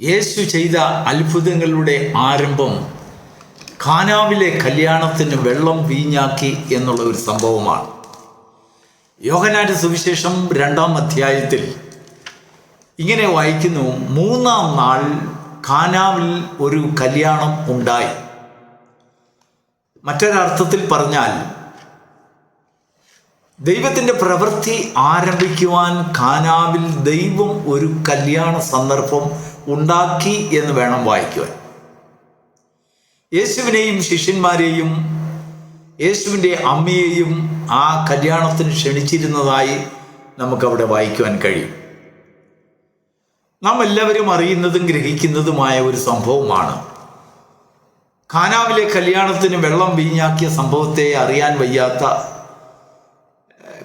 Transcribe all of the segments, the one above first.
യേശു ചെയ്ത അത്ഭുതങ്ങളുടെ ആരംഭം കാനാവിലെ കല്യാണത്തിന് വെള്ളം വീഞ്ഞാക്കി എന്നുള്ള ഒരു സംഭവമാണ്. യോഹനാന്റെ സുവിശേഷം രണ്ടാം അധ്യായത്തിൽ ഇങ്ങനെ വായിക്കുന്നു മൂന്നാം നാൾ ഖാനാവിൽ ഒരു കല്യാണം ഉണ്ടായി. മറ്റൊരർത്ഥത്തിൽ പറഞ്ഞാൽ ദൈവത്തിന്റെ പ്രവൃത്തി ആരംഭിക്കുവാൻ ഖാനാവിൽ ദൈവം ഒരു കല്യാണ സന്ദർഭം ഉണ്ടാക്കി എന്ന് വേണം വായിക്കുവാൻ. യേശുവിനെയും ശിഷ്യന്മാരെയും യേശുവിന്റെ അമ്മയെയും ആ കല്യാണത്തിന് ക്ഷണിച്ചിരുന്നതായി നമുക്കവിടെ വായിക്കുവാൻ കഴിയും. നാം എല്ലാവരും അറിയുന്നതും ഗ്രഹിക്കുന്നതുമായ ഒരു സംഭവമാണ്. കാനാവിലെ കല്യാണത്തിന് വെള്ളം വീഞ്ഞാക്കിയ സംഭവത്തെ അറിയാൻ വയ്യാത്ത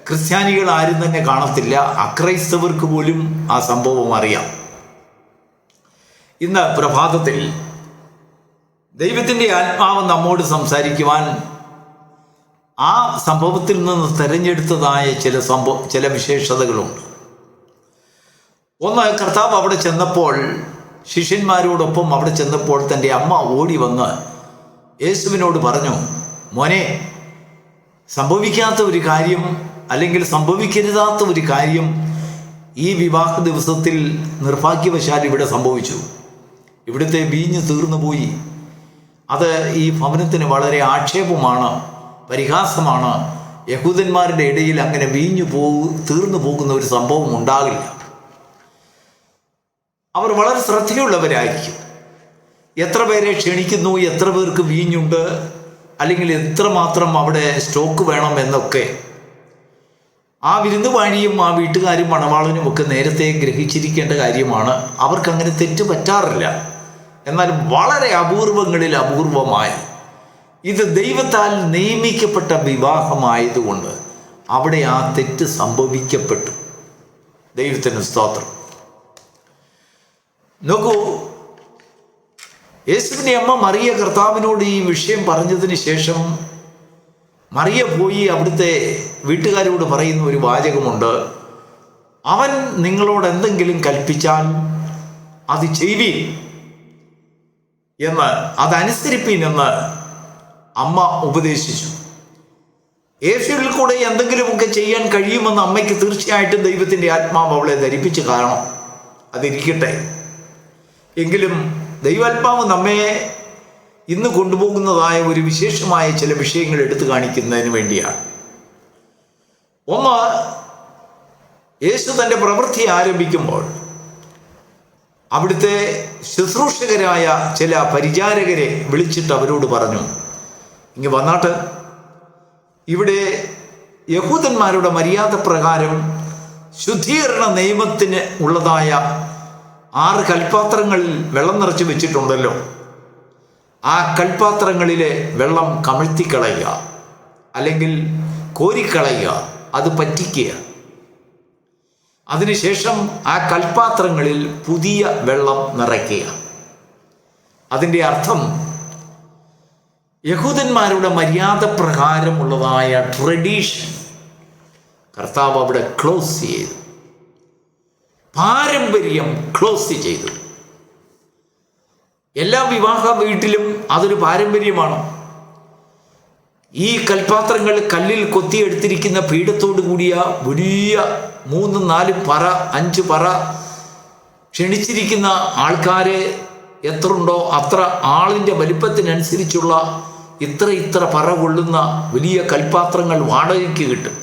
ക്രിസ്ത്യാനികൾ ആരും തന്നെ കാണത്തില്ല. അക്രൈസ്തവർക്ക് പോലും ആ സംഭവം അറിയാം. ഇന്ന് പ്രഭാതത്തിൽ ദൈവത്തിന്റെ ആത്മാവ് നമ്മോട് സംസാരിക്കുവാൻ ആ സംഭവത്തിൽ നിന്ന് തിരഞ്ഞെടുത്തതായ ചില സംഭവ ചില വിശേഷതകളുണ്ട്. ഒന്ന് കർത്താവ് അവിടെ ചെന്നപ്പോൾ ശിഷ്യന്മാരോടൊപ്പം അവിടെ ചെന്നപ്പോൾ തന്റെ അമ്മ ഓടി വന്ന് യേശുവിനോട് പറഞ്ഞു മോനെ സംഭവിക്കാത്ത ഒരു കാര്യം അല്ലെങ്കിൽ സംഭവിക്കരുതാത്ത ഒരു കാര്യം ഈ വിവാഹ ദിവസത്തിൽ നിർഭാഗ്യവശാൽ ഇവിടെ സംഭവിച്ചു. ഇവിടുത്തെ തീർന്നു പോയി. അത് ഈ ഭവനത്തിന് വളരെ ആക്ഷേപമാണ് പരിഹാസമാണ്. യഹൂദന്മാരുടെ ഇടയിൽ അങ്ങനെ വീഞ്ഞു പോ തീർന്നു പോകുന്ന ഒരു സംഭവം ഉണ്ടാകില്ല. അവർ വളരെ ശ്രദ്ധയുള്ളവരായിരിക്കും. എത്ര പേരെ ക്ഷണിക്കുന്നു എത്ര പേർക്ക് വീഞ്ഞുണ്ട് അല്ലെങ്കിൽ എത്ര മാത്രം അവിടെ സ്റ്റോക്ക് വേണം എന്നൊക്കെ. ആ വിരുന്നുവാഴിയും ആ വീട്ടുകാരും മണവാളനും ഒക്കെ നേരത്തെ ഗ്രഹിച്ചിരിക്കേണ്ട കാര്യമാണ്. അവർക്കങ്ങനെ തെറ്റ് പറ്റാറില്ല. എന്നാൽ വളരെ അപൂർവങ്ങളിൽ അപൂർവമായി. ഇത് ദൈവത്താൽ നിയമിക്കപ്പെട്ട വിവാഹമായതുകൊണ്ട് അവിടെ ആ തെറ്റ് സംഭവിക്കപ്പെട്ടു. ദൈവത്തിന് സ്തോത്രം. നോക്കൂ യേശുവിന്റെ അമ്മ മറിയ കർത്താവിനോട് ഈ വിഷയം പറഞ്ഞതിന് ശേഷം മറിയ പോയി അവിടുത്തെ വീട്ടുകാരോട് പറയുന്ന ഒരു വാചകമുണ്ട്. അവൻ നിങ്ങളോട് എന്തെങ്കിലും കൽപ്പിച്ചാൽ അത് ചെയ്വീൻ. എന്ന് അതനുസരിപ്പീൻ എന്ന് അമ്മ ഉപദേശിച്ചു. ഏഷ്യയിൽ കൂടെ എന്തെങ്കിലുമൊക്കെ ചെയ്യാൻ കഴിയുമെന്ന് അമ്മയ്ക്ക് തീർച്ചയായിട്ടും ദൈവത്തിന്റെ ആത്മാവ് അവളെ ധരിപ്പിച്ച് കാരണം അതിരിക്കട്ടെ. എങ്കിലും ദൈവാത്മാവ് നമ്മെ ഇന്ന് കൊണ്ടുപോകുന്നതായ ഒരു വിശേഷമായ ചില വിഷയങ്ങൾ എടുത്തു കാണിക്കുന്നതിന് വേണ്ടിയാണ്. ഒന്ന് യേശു തന്റെ പ്രവൃത്തി ആരംഭിക്കുമ്പോൾ അവിടുത്തെ ശുശ്രൂഷകരായ ചില പരിചാരകരെ വിളിച്ചിട്ട് അവരോട് പറഞ്ഞു ഇങ്ങ് വന്നാട്ട്. ഇവിടെ യഹൂദന്മാരുടെ മര്യാദ പ്രകാരം ശുദ്ധീകരണ നിയമത്തിന് ഉള്ളതായ ആറ് കൽപാത്രങ്ങളിൽ വെള്ളം നിറച്ച് വെച്ചിട്ടുണ്ടല്ലോ. ആ കൽപാത്രങ്ങളിലെ വെള്ളം കമഴ്ത്തിക്കളയുക അല്ലെങ്കിൽ കോരിക്കളയുക അത് പറ്റിക്കുക. അതിനുശേഷം ആ കൽപാത്രങ്ങളിൽ പുതിയ വെള്ളം നിറയ്ക്കുക അതിന്റെ അർത്ഥം യഹൂദന്മാരുടെ മര്യാദ പ്രകാരമുള്ളതായ ട്രഡീഷൻ കർത്താവ് അവിടെ ക്ലോസ് ചെയ്തു. പാരമ്പര്യം ക്ലോസ് ചെയ്തു. എല്ലാ വിവാഹ വീട്ടിലും അതൊരു പാരമ്പര്യമാണ്. ഈ കൽപാത്രങ്ങൾ കല്ലിൽ കൊത്തിയെടുത്തിരിക്കുന്ന പീഠത്തോടു കൂടിയ വലിയ മൂന്ന് നാല് പറ അഞ്ച് പറ ക്ഷണിച്ചിരിക്കുന്ന ആൾക്കാരെ എത്ര ഉണ്ടോ അത്ര ആളിന്റെ വലിപ്പത്തിനനുസരിച്ചുള്ള ഇത്ര ഇത്ര പറ കൊള്ളുന്ന വലിയ കൽപാത്രങ്ങൾ വാടകയ്ക്ക് കിട്ടും.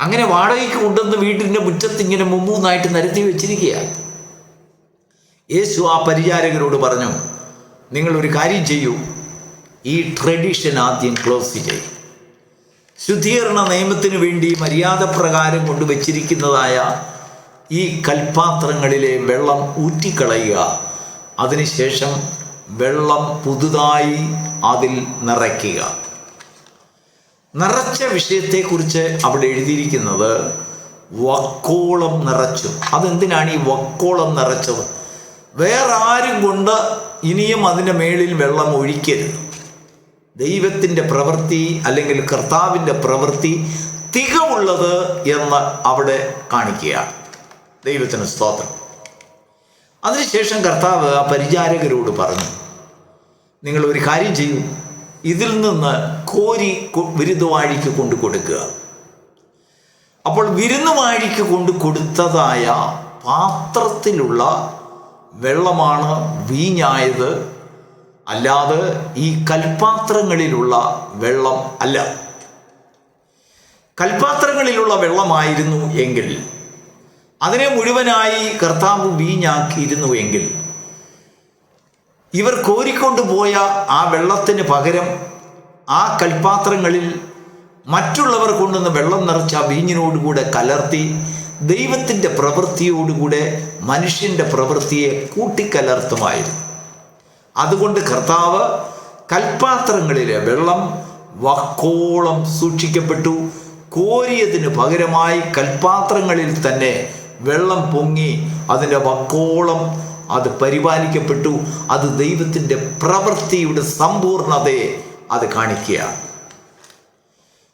അങ്ങനെ വാടകയ്ക്ക് കൊണ്ടുവന്ന് വീട്ടിന്റെ മുറ്റത്ത് ഇങ്ങനെ മുമ്മൂന്നായിട്ട് നിരത്തി വെച്ചിരിക്കുകയാണ്. യേശു ആ പരിചാരകരോട് പറഞ്ഞു നിങ്ങളൊരു കാര്യം ചെയ്യൂ. ഈ ട്രഡീഷൻ ആദ്യം ക്ലോസ് ചെയ്യും. ശുദ്ധീകരണ നിയമത്തിനു വേണ്ടി മര്യാദ പ്രകാരം കൊണ്ടുവച്ചിരിക്കുന്നതായ ഈ കൽപാത്രങ്ങളിലെ വെള്ളം ഊറ്റിക്കളയുക. അതിനുശേഷം വെള്ളം പുതുതായി അതിൽ നിറയ്ക്കുക. നിറച്ച വിഷയത്തെക്കുറിച്ച് അവിടെ എഴുതിയിരിക്കുന്നത് വക്കോളം നിറച്ചു. അതെന്തിനാണ് ഈ വക്കോളം നിറച്ചത്? വേറെ ആരും കൊണ്ട് ഇനിയും അതിന്റെ മേളിൽ വെള്ളം ഒഴിക്കരുത്. ദൈവത്തിന്റെ പ്രവൃത്തി അല്ലെങ്കിൽ കർത്താവിന്റെ പ്രവൃത്തി തികവുള്ളത് എന്ന് അവിടെ കാണിക്കുകയാണ്. ദൈവത്തിന് സ്തോത്രം. അതിനുശേഷം കർത്താവ് ആ പരിചാരകരോട് പറഞ്ഞു നിങ്ങൾ ഒരു കാര്യം ചെയ്യൂ. ഇതിൽ നിന്ന് കോരി വിരുദ്ധവാഴിക്ക് കൊണ്ടു കൊടുക്കുക. അപ്പോൾ വിരുന്നുവാഴിക്ക് കൊണ്ടു കൊടുത്തതായ പാത്രത്തിലുള്ള വെള്ളമാണ് വീഞ്ഞായത്. അല്ലാതെ ഈ കൽപാത്രങ്ങളിലുള്ള വെള്ളം അല്ല. കൽപാത്രങ്ങളിലുള്ള വെള്ളമായിരുന്നു എങ്കിൽ അതിനെ മുഴുവനായി കർത്താവ് വീഞ്ഞാക്കിയിരുന്നു എങ്കിൽ ഇവർ കോരിക്കൊണ്ടുപോയ ആ വെള്ളത്തിന് പകരം ആ കൽപാത്രങ്ങളിൽ മറ്റുള്ളവർ കൊണ്ടുവന്ന് വെള്ളം നിറച്ച വീഞ്ഞിനോടുകൂടെ കലർത്തി ദൈവത്തിന്റെ പ്രവൃത്തിയോടുകൂടെ മനുഷ്യന്റെ പ്രവൃത്തിയെ കൂട്ടിക്കലർത്തുമായിരുന്നു. അതുകൊണ്ട് കർത്താവ് കൽപാത്രങ്ങളിലെ വെള്ളം വക്കോളം സൂക്ഷിക്കപ്പെട്ടു. കോരിയതിന് പകരമായി കൽപാത്രങ്ങളിൽ തന്നെ വെള്ളം പൊങ്ങി അതിന്റെ വക്കോളം അത് പരിപാലിക്കപ്പെട്ടു. അത് ദൈവത്തിന്റെ പ്രവൃത്തിയുടെ സമ്പൂർണതയെ അത് കാണിക്കുകയാണ്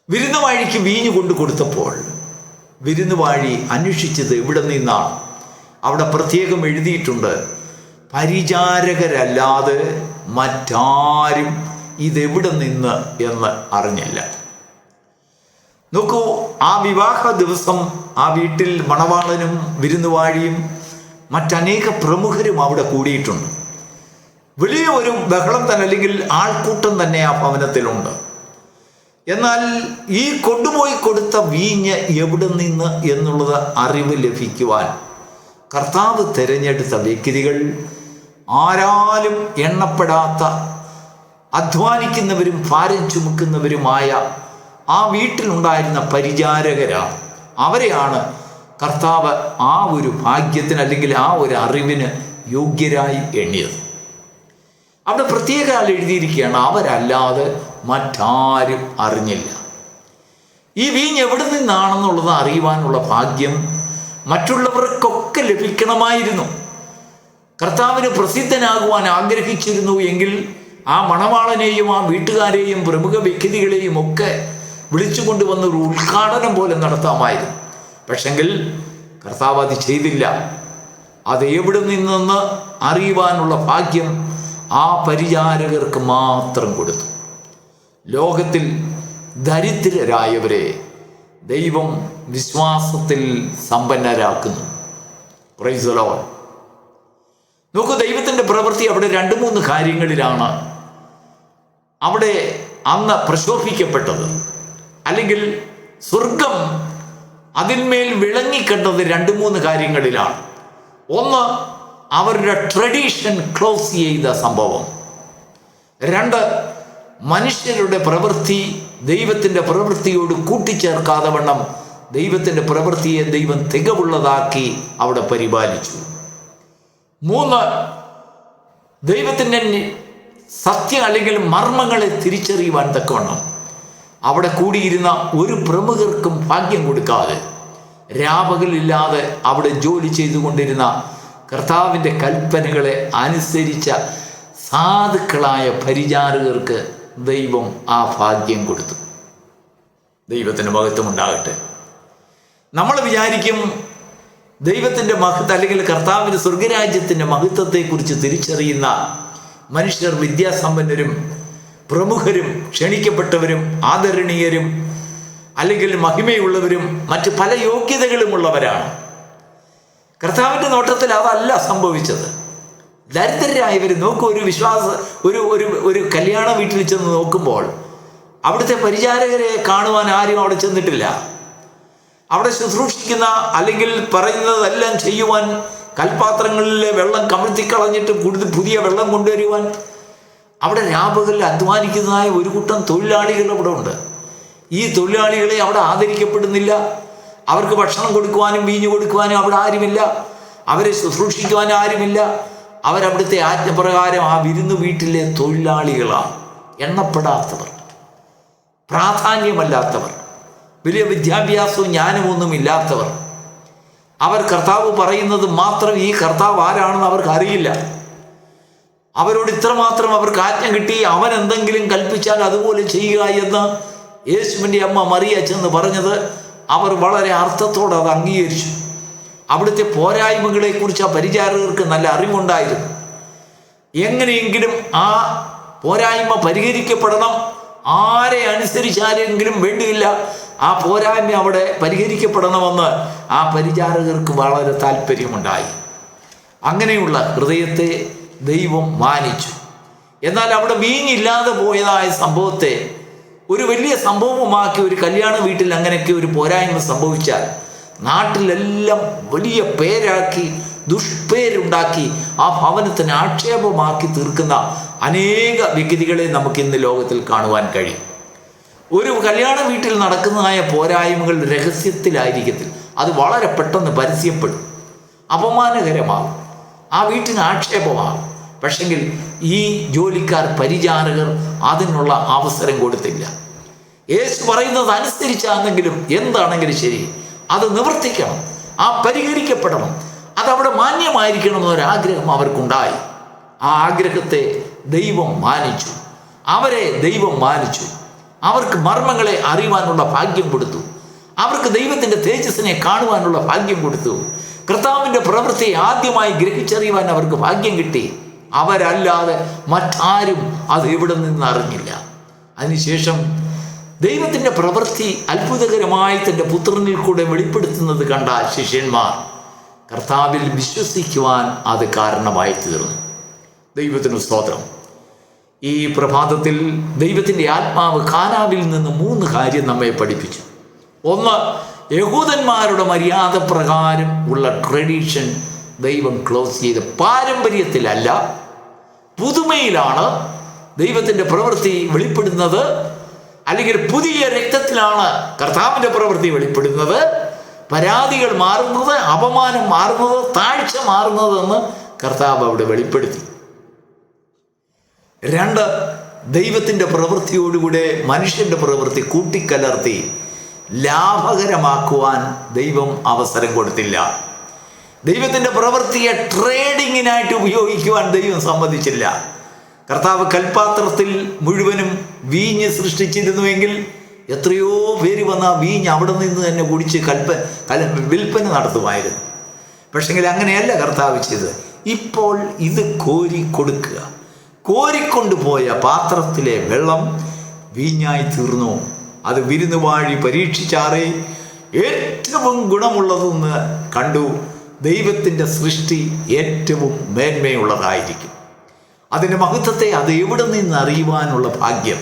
വിരുന്നുവാഴിക്ക് വീഞ്ഞു കൊണ്ടു കൊടുത്തപ്പോൾ വിരുന്നുവാഴി അന്വേഷിച്ചത് എവിടെ നിന്നാണ്? അവിടെ പ്രത്യേകം എഴുതിയിട്ടുണ്ട്. പരിചാരകരല്ലാതെ മറ്റാരും ഇതെവിടെ നിന്ന് എന്ന് അറിഞ്ഞില്ല. നോക്കൂ ആ വിവാഹ ദിവസം ആ വീട്ടിൽ മണവാളനും വിരുന്നുവാഴിയും മറ്റനേക പ്രമുഖരും അവിടെ കൂടിയിട്ടുണ്ട്. വലിയ ഒരു ബഹളം തന്നെ അല്ലെങ്കിൽ ആൾക്കൂട്ടം തന്നെ ആ ഭവനത്തിലുണ്ട്. എന്നാൽ ഈ കൊണ്ടുപോയി കൊടുത്ത വീഞ്ഞ് എവിടെ നിന്ന് എന്നുള്ളത് അറിവ് ലഭിക്കുവാൻ കർത്താവ് തിരഞ്ഞെടുത്ത വ്യക്തികൾ ആരാലും എണ്ണപ്പെടാത്ത അധ്വാനിക്കുന്നവരും ഭാരം ചുമക്കുന്നവരുമായ ആ വീട്ടിലുണ്ടായിരുന്ന പരിചാരകരാണ് അവരെയാണ് കർത്താവ് ആ ഒരു ഭാഗ്യത്തിന് അല്ലെങ്കിൽ ആ ഒരു അറിവിന് യോഗ്യരായി എണ്ണിയത്. അവിടെ പ്രത്യേക ആൾ എഴുതിയിരിക്കുകയാണ് അവരല്ലാതെ മറ്റാരും അറിഞ്ഞില്ല. ഈ വീഞ്ഞ് എവിടെ നിന്നാണെന്നുള്ളത് അറിയുവാനുള്ള ഭാഗ്യം മറ്റുള്ളവർക്കൊക്കെ ലഭിക്കണമായിരുന്നു. കർത്താവിന് പ്രസിദ്ധനാകുവാൻ ആഗ്രഹിച്ചിരുന്നു എങ്കിൽ ആ മണവാളനെയും ആ വീട്ടുകാരെയും പ്രമുഖ വ്യക്തികളെയും ഒക്കെ വിളിച്ചു കൊണ്ടുവന്ന ഒരു ഉദ്ഘാടനം പോലെ നടത്താമായിരുന്നു. പക്ഷെങ്കിൽ കർത്താവ് അത് ചെയ്തില്ല. അത് എവിടെ നിന്നെന്ന് അറിയുവാനുള്ള ഭാഗ്യം ആ പരിചാരകർക്ക് മാത്രം കൊടുത്തു. ലോകത്തിൽ ദരിദ്രരായവരെ ദൈവം വിശ്വാസത്തിൽ സമ്പന്നരാക്കുന്നു. പ്രൈസ് ലോൺ നോക്കൂ ദൈവത്തിന്റെ പ്രവൃത്തി അവിടെ രണ്ട് മൂന്ന് കാര്യങ്ങളിലാണ്. അവിടെ അന്ന് പ്രശോഭിക്കപ്പെട്ടത്. അല്ലെങ്കിൽ സ്വർഗം അതിന്മേൽ വിളങ്ങിക്കണ്ടത് രണ്ട് മൂന്ന് കാര്യങ്ങളിലാണ്. ഒന്ന് അവരുടെ ട്രഡീഷൻ ക്ലോസ് ചെയ്ത സംഭവം. രണ്ട് മനുഷ്യരുടെ പ്രവൃത്തി ദൈവത്തിന്റെ പ്രവൃത്തിയോട് കൂട്ടിച്ചേർക്കാതെ വണ്ണം ദൈവത്തിന്റെ പ്രവൃത്തിയെ ദൈവം തികവുള്ളതാക്കി അവിടെ പരിപാലിച്ചു. മൂന്ന് ദൈവത്തിന്റെ സത്യം അല്ലെങ്കിൽ മർമ്മങ്ങളെ തിരിച്ചറിയുവാൻ തക്കവണ്ണം. അവിടെ കൂടിയിരുന്ന ഒരു പ്രമുഖർക്കും ഭാഗ്യം കൊടുക്കാതെ രാപകലില്ലാതെ അവിടെ ജോലി ചെയ്തുകൊണ്ടിരുന്ന കർത്താവിന്റെ കൽപ്പനകളെ അനുസരിച്ച സാധുക്കളായ പരിചാരകർക്ക് ദൈവം ആ ഭാഗ്യം കൊടുത്തു. ദൈവത്തിന്റെ മഹത്വം ഉണ്ടാകട്ടെ നമ്മൾ വിചാരിക്കും ദൈവത്തിന്റെ മഹത്വം അല്ലെങ്കിൽ കർത്താവിന്റെ സ്വർഗരാജ്യത്തിന്റെ മഹത്വത്തെക്കുറിച്ച് തിരിച്ചറിയുന്ന മനുഷ്യർ വിദ്യാസമ്പന്നരും പ്രമുഖരും ക്ഷണിക്കപ്പെട്ടവരും ആദരണീയരും അല്ലെങ്കിൽ മഹിമയുള്ളവരും മറ്റ് പല യോഗ്യതകളുമുള്ളവരാണ്. കർത്താവിന്റെ നോട്ടത്തിൽ അതല്ല സംഭവിച്ചത്. ദരിദ്രരായവർ നോക്കൂ ഒരു വിശ്വാസ ഒരു ഒരു ഒരു കല്യാണ വീട്ടിൽ ചെന്ന് നോക്കുമ്പോൾ അവിടുത്തെ പരിചാരകരെ കാണുവാൻ ആരും അവിടെ ചെന്നിട്ടില്ല. അവിടെ ശുശ്രൂഷിക്കുന്ന അല്ലെങ്കിൽ പറയുന്നതെല്ലാം ചെയ്യുവാൻ കൽപാത്രങ്ങളിലെ വെള്ളം കമഴ്ത്തിക്കളഞ്ഞിട്ട് കൂടുതൽ പുതിയ വെള്ളം കൊണ്ടുവരുവാൻ. അവിടെ രാപകലിൽ അധ്വാനിക്കുന്നതായ ഒരു കൂട്ടം തൊഴിലാളികൾ അവിടെ ഉണ്ട്. ഈ തൊഴിലാളികളെ അവിടെ ആദരിക്കപ്പെടുന്നില്ല. അവർക്ക് ഭക്ഷണം കൊടുക്കുവാനും വീഞ്ഞു കൊടുക്കുവാനും അവിടെ ആരുമില്ല. അവരെ ശുശ്രൂഷിക്കുവാനും ആരുമില്ല. അവരവിടുത്തെ ആജ്ഞപ്രകാരം ആ വിരുന്ന് വീട്ടിലെ തൊഴിലാളികളാണ്. എണ്ണപ്പെടാത്തവർ. പ്രാധാന്യമല്ലാത്തവർ. വലിയ വിദ്യാഭ്യാസവും ജ്ഞാനമൊന്നും ഇല്ലാത്തവർ അവർ കർത്താവ് പറയുന്നത് മാത്രം ഈ കർത്താവ് ആരാണെന്ന് അവർക്ക് അറിയില്ല. അവരോട് ഇത്രമാത്രം അവർക്ക് ആജ്ഞ കിട്ടി അവൻ എന്തെങ്കിലും കൽപ്പിച്ചാൽ അതുപോലെ ചെയ്യുക എന്ന് യേശുവിന്റെ അമ്മ മറിയ ചെന്ന് പറഞ്ഞത് അവർ വളരെ അർത്ഥത്തോടെ അത് അംഗീകരിച്ചു. അവിടുത്തെ പോരായ്മകളെക്കുറിച്ച് ആ പരിചാരകർക്ക് നല്ല അറിവുണ്ടായിരുന്നു. എങ്ങനെയെങ്കിലും ആ പോരായ്മ പരിഹരിക്കപ്പെടണം ആരെ അനുസരിച്ചാരെങ്കിലും വേണ്ടിയില്ല ആ പോരായ്മ അവിടെ പരിഹരിക്കപ്പെടണമെന്ന് ആ പരിചാരകർക്ക് വളരെ താല്പര്യമുണ്ടായി. അങ്ങനെയുള്ള ഹൃദയത്തെ ദൈവം മാനിച്ചു. എന്നാൽ അവിടെ വീഞ്ഞില്ലാതെ പോയതായ സംഭവത്തെ ഒരു വലിയ സംഭവമാക്കി ഒരു കല്യാണ വീട്ടിൽ അങ്ങനെയൊക്കെ ഒരു പോരായ്മ സംഭവിച്ചാൽ നാട്ടിലെല്ലാം വലിയ പേരാക്കി ദുഷ്പേരുണ്ടാക്കി ആ ഭവനത്തിന് ആക്ഷേപമാക്കി തീർക്കുന്ന അനേക വ്യക്തികളെ നമുക്ക് ഇന്ന് ലോകത്തിൽ കാണുവാൻ കഴിയും. ഒരു കല്യാണ വീട്ടിൽ നടക്കുന്നതായ പോരായ്മകൾ രഹസ്യത്തിലായിരിക്കത്തിൽ അത് വളരെ പെട്ടെന്ന് പരസ്യപ്പെടും. അപമാനകരമാകും. ആ വീട്ടിന് ആക്ഷേപമാകും. പക്ഷെങ്കിൽ ഈ ജോലിക്കാർ പരിചാരകർ അതിനുള്ള അവസരം കൊടുത്തില്ല. യേശു പറയുന്നത് അനുസരിച്ചാണെങ്കിലും എന്താണെങ്കിലും ശരി. അത് നിവർത്തിക്കണം. ആ പരിഹരിക്കപ്പെടണം. അതവിടെ മാന്യമായിരിക്കണം എന്നൊരാഗ്രഹം അവർക്കുണ്ടായി. ആ ആഗ്രഹത്തെ ദൈവം മാനിച്ചു. അവരെ ദൈവം മാനിച്ചു. അവർക്ക് മർമ്മങ്ങളെ അറിയുവാനുള്ള ഭാഗ്യം കൊടുത്തു. അവർക്ക് ദൈവത്തിന്റെ തേജസ്സിനെ കാണുവാനുള്ള ഭാഗ്യം കൊടുത്തു. കർത്താവിന്റെ പ്രവൃത്തി ആദ്യമായി ഗ്രഹിച്ചറിയുവാൻ അവർക്ക് ഭാഗ്യം കിട്ടി. അവരല്ലാതെ മറ്റാരും അത് എവിടെ നിന്ന് അറിഞ്ഞില്ല. അതിനുശേഷം ദൈവത്തിന്റെ പ്രവൃത്തി അത്ഭുതകരമായി തന്റെ പുത്രനിൽ കൂടെ വെളിപ്പെടുത്തുന്നത് കണ്ട ശിഷ്യന്മാർ കർത്താവിൽ വിശ്വസിക്കുവാൻ അത് കാരണമായി തീർന്നു. ദൈവത്തിന് സ്തോത്രം. ഈ പ്രഭാതത്തിൽ ദൈവത്തിന്റെ ആത്മാവ് കാനാവിൽ നിന്ന് മൂന്ന് കാര്യം നമ്മെ പഠിപ്പിച്ചു. ഒന്ന് യഹൂദന്മാരുടെ മര്യാദ പ്രകാരം ഉള്ള ട്രഡീഷൻ ദൈവം ക്ലോസ് ചെയ്ത് പാരമ്പര്യത്തിലല്ല പുതുമയിലാണ് ദൈവത്തിന്റെ പ്രവൃത്തി വെളിപ്പെടുന്നത് അല്ലെങ്കിൽ പുതിയ രക്തത്തിലാണ് കർത്താവിന്റെ പ്രവൃത്തി വെളിപ്പെടുന്നത്. പരാതികൾ മാറുന്നത് അപമാനം മാറുന്നത് താഴ്ച മാറുന്നതെന്ന് കർത്താവ് അവിടെ വെളിപ്പെടുത്തി. രണ്ട് ദൈവത്തിന്റെ പ്രവൃത്തിയോടുകൂടെ മനുഷ്യന്റെ പ്രവൃത്തി കൂട്ടിക്കലർത്തി ലാഭകരമാക്കുവാൻ ദൈവം അവസരം കൊടുത്തില്ല. ദൈവത്തിന്റെ പ്രവൃത്തിയെ ട്രേഡിങ്ങിനായിട്ട് ഉപയോഗിക്കുവാൻ ദൈവം സമ്മതിച്ചില്ല. കർത്താവ് കൽപാത്രത്തിൽ മുഴുവനും വീഞ്ഞ് സൃഷ്ടിച്ചിരുന്നുവെങ്കിൽ എത്രയോ പേര് വന്ന ആ വീഞ്ഞ് അവിടെ നിന്ന് തന്നെ കുടിച്ച് കൽപ്പ കല വിൽപ്പന നടത്തുമായിരുന്നു. പക്ഷെങ്കിൽ അങ്ങനെയല്ല കർത്താവ് ചെയ്തത്. ഇപ്പോൾ ഇത് കോരി കൊടുക്കുക. കോരിക്കൊണ്ടുപോയ പാത്രത്തിലെ വെള്ളം വീഞ്ഞായി തീർന്നു. അത് വിരുന്നുവാഴി പരീക്ഷിച്ചാറേ ഏറ്റവും ഗുണമുള്ളതെന്ന് കണ്ടു. ദൈവത്തിന്റെ സൃഷ്ടി ഏറ്റവും മേന്മയുള്ളതായിരിക്കും. അതിന്റെ മഹത്വത്തെ അത് എവിടെ നിന്ന് അറിയുവാനുള്ള ഭാഗ്യം?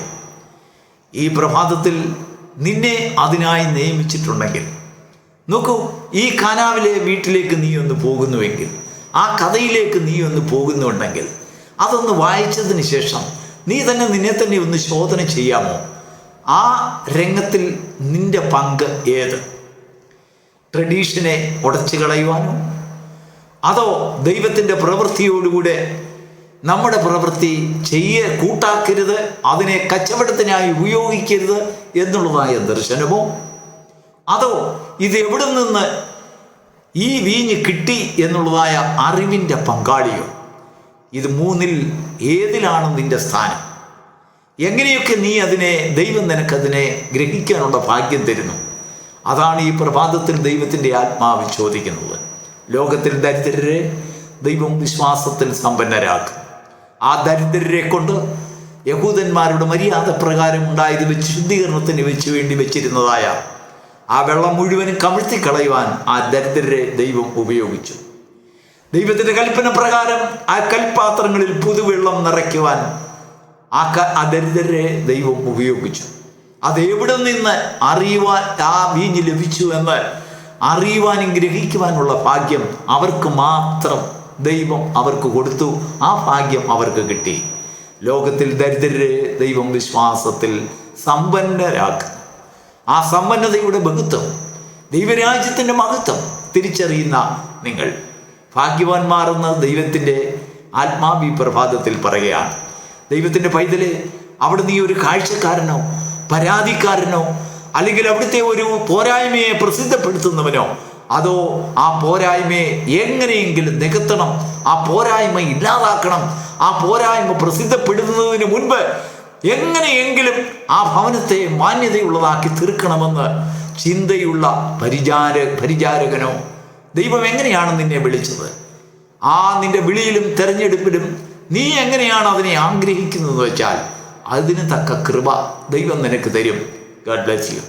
ഈ പ്രഭാതത്തിൽ നിന്നെ അതിനായി നിയമിച്ചിട്ടുണ്ടെങ്കിൽ നോക്കൂ ഈ കാനാവിലെ വീട്ടിലേക്ക് നീ ഒന്ന് പോകുന്നുവെങ്കിൽ ആ കഥയിലേക്ക് നീ ഒന്ന് പോകുന്നുണ്ടെങ്കിൽ അതൊന്ന് വായിച്ചതിന് ശേഷം നീ തന്നെ നിന്നെ തന്നെ ഒന്ന് ശോധന ചെയ്യാമോ? ആ രംഗത്തിൽ നിന്റെ പങ്ക് ഏത്? ട്രഡീഷനെ ഉടച്ചു കളയുവാനോ? അതോ ദൈവത്തിന്റെ പ്രവൃത്തിയോടുകൂടെ നമ്മുടെ പ്രവൃത്തി ചെയ്യ കൂട്ടാക്കരുത് അതിനെ കച്ചവടത്തിനായി ഉപയോഗിക്കരുത് എന്നുള്ളതായ ദർശനമോ? അതോ ഇത് എവിടെ നിന്ന് ഈ വീഞ്ഞ് കിട്ടി എന്നുള്ളതായ അറിവിന്റെ പങ്കാളിയോ? ഇത് മൂന്നിൽ ഏതിലാണ് നിന്റെ സ്ഥാനം? എങ്ങനെയൊക്കെ നീ അതിനെ ദൈവം നിനക്കതിനെ ഗ്രഹിക്കാനുള്ള ഭാഗ്യം തരുന്നു? അതാണ് ഈ പ്രഭാതത്തിൽ ദൈവത്തിന്റെ ആത്മാവ് ചോദിക്കുന്നത്. ലോകത്തിൽ ദരിദ്രരെ ദൈവം വിശ്വാസത്തിൽ സമ്പന്നരാക്കും. ആ ദരിദ്രരെ കൊണ്ട് യഹൂദന്മാരുടെ മര്യാദ പ്രകാരം ഉണ്ടായത് വെച്ച് ശുദ്ധീകരണത്തിന് വെച്ച് വേണ്ടി വെച്ചിരുന്നതായ ആ വെള്ളം മുഴുവനും കമിഴ്ത്തി കളയുവാൻ ആ ദരിദ്രരെ ദൈവം ഉപയോഗിച്ചു. ദൈവത്തിന്റെ കൽപ്പന പ്രകാരം ആ കൽപാത്രങ്ങളിൽ പുതുവെള്ളം നിറയ്ക്കുവാൻ ആ ക ആ ദരിദ്രരെ ദൈവം ഉപയോഗിച്ചു. അത് എവിടെ നിന്ന് അറിയുവാൻ ആ വീഞ്ഞ് ലഭിച്ചു എന്ന് അറിയുവാനും ഗ്രഹിക്കുവാനുള്ള ഭാഗ്യം അവർക്ക് മാത്രം ദൈവം അവർക്ക് കൊടുത്തു. ആ ഭാഗ്യം അവർക്ക് കിട്ടി. ലോകത്തിൽ ദരിദ്രരെ ദൈവം വിശ്വാസത്തിൽ സമ്പന്നരാക്കും ആ സമ്പന്നതയുടെ ബഹുത്വം ദൈവരാജ്യത്തിന്റെ മഹത്വം തിരിച്ചറിയുന്ന നിങ്ങൾ. ഭാഗ്യവാന്മാരെന്ന് ദൈവത്തിന്റെ ആത്മാവി പ്രഭാതത്തിൽ പറയുകയാണ്. ദൈവത്തിന്റെ പൈതൽ അവിടെ നീ ഒരു കാഴ്ചക്കാരനോ പരാതിക്കാരനോ അല്ലെങ്കിൽ അവിടുത്തെ ഒരു പോരായ്മയെ പ്രസിദ്ധപ്പെടുത്തുന്നവനോ അതോ ആ പോരായ്മയെ എങ്ങനെയെങ്കിലും നികത്തണം ആ പോരായ്മ ഇല്ലാതാക്കണം ആ പോരായ്മ പ്രസിദ്ധപ്പെടുന്നതിന് മുൻപ് എങ്ങനെയെങ്കിലും ആ ഭവനത്തെ മാന്യതയുള്ളതാക്കി തീർക്കണമെന്ന് ചിന്തയുള്ള പരിചാര പരിചാരകനോ ദൈവം എങ്ങനെയാണ് നിന്നെ വിളിച്ചത്? ആ നിന്റെ വിളിയിലും തെരഞ്ഞെടുപ്പിലും നീ എങ്ങനെയാണ് അതിനെ ആഗ്രഹിക്കുന്നതെന്ന് വെച്ചാൽ അതിന് തക്ക കൃപ ദൈവം നിനക്ക് തരും. Garh bless you